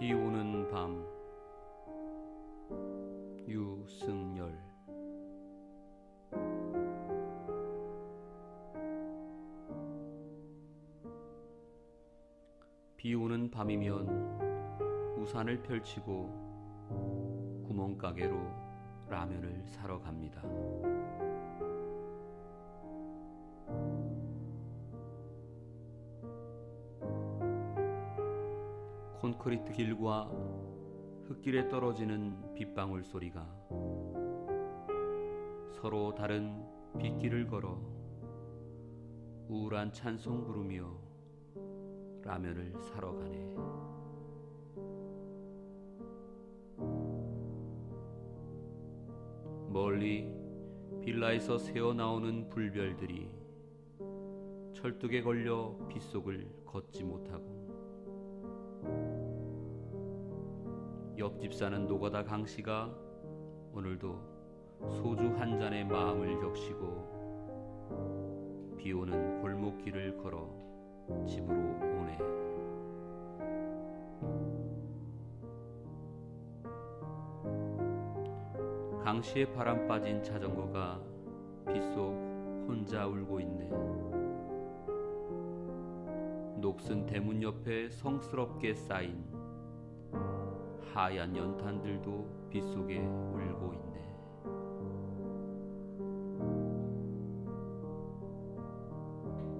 비 오는 밤 유승열 비 오는 밤이면 우산을 펼치고 구멍가게로 라면을 사러 갑니다. 콘크리트 길과 흙길에 떨어지는 빗방울 소리가 서로 다른 빗길을 걸어 우울한 찬송 부르며 라면을 사러 가네. 멀리 빌라에서 새어 나오는 불별들이 철뚝에 걸려 빗속을 걷지 못하고 옆집 사는 노가다 강 씨가 오늘도 소주 한 잔에 마음을 적시고 비 오는 골목길을 걸어 집으로 오네. 강 씨의 바람 빠진 자전거가 빗속 혼자 울고 있네. 녹슨 대문 옆에 성스럽게 쌓인 하얀 연탄들도 빗속에 울고 있네.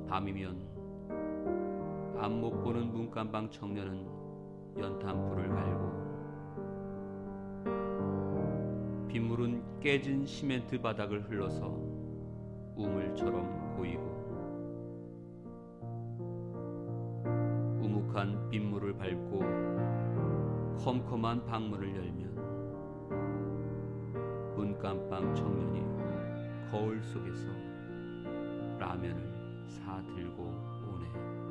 밤이면 앞못 보는 문간방 청년은 연탄불을 갈고 빗물은 깨진 시멘트 바닥을 흘러서 우물처럼 고이고 우묵한 빗물을 밟고 컴컴한 방문을 열면 문간방 청년이 거울 속에서 라면을 사 들고 오네.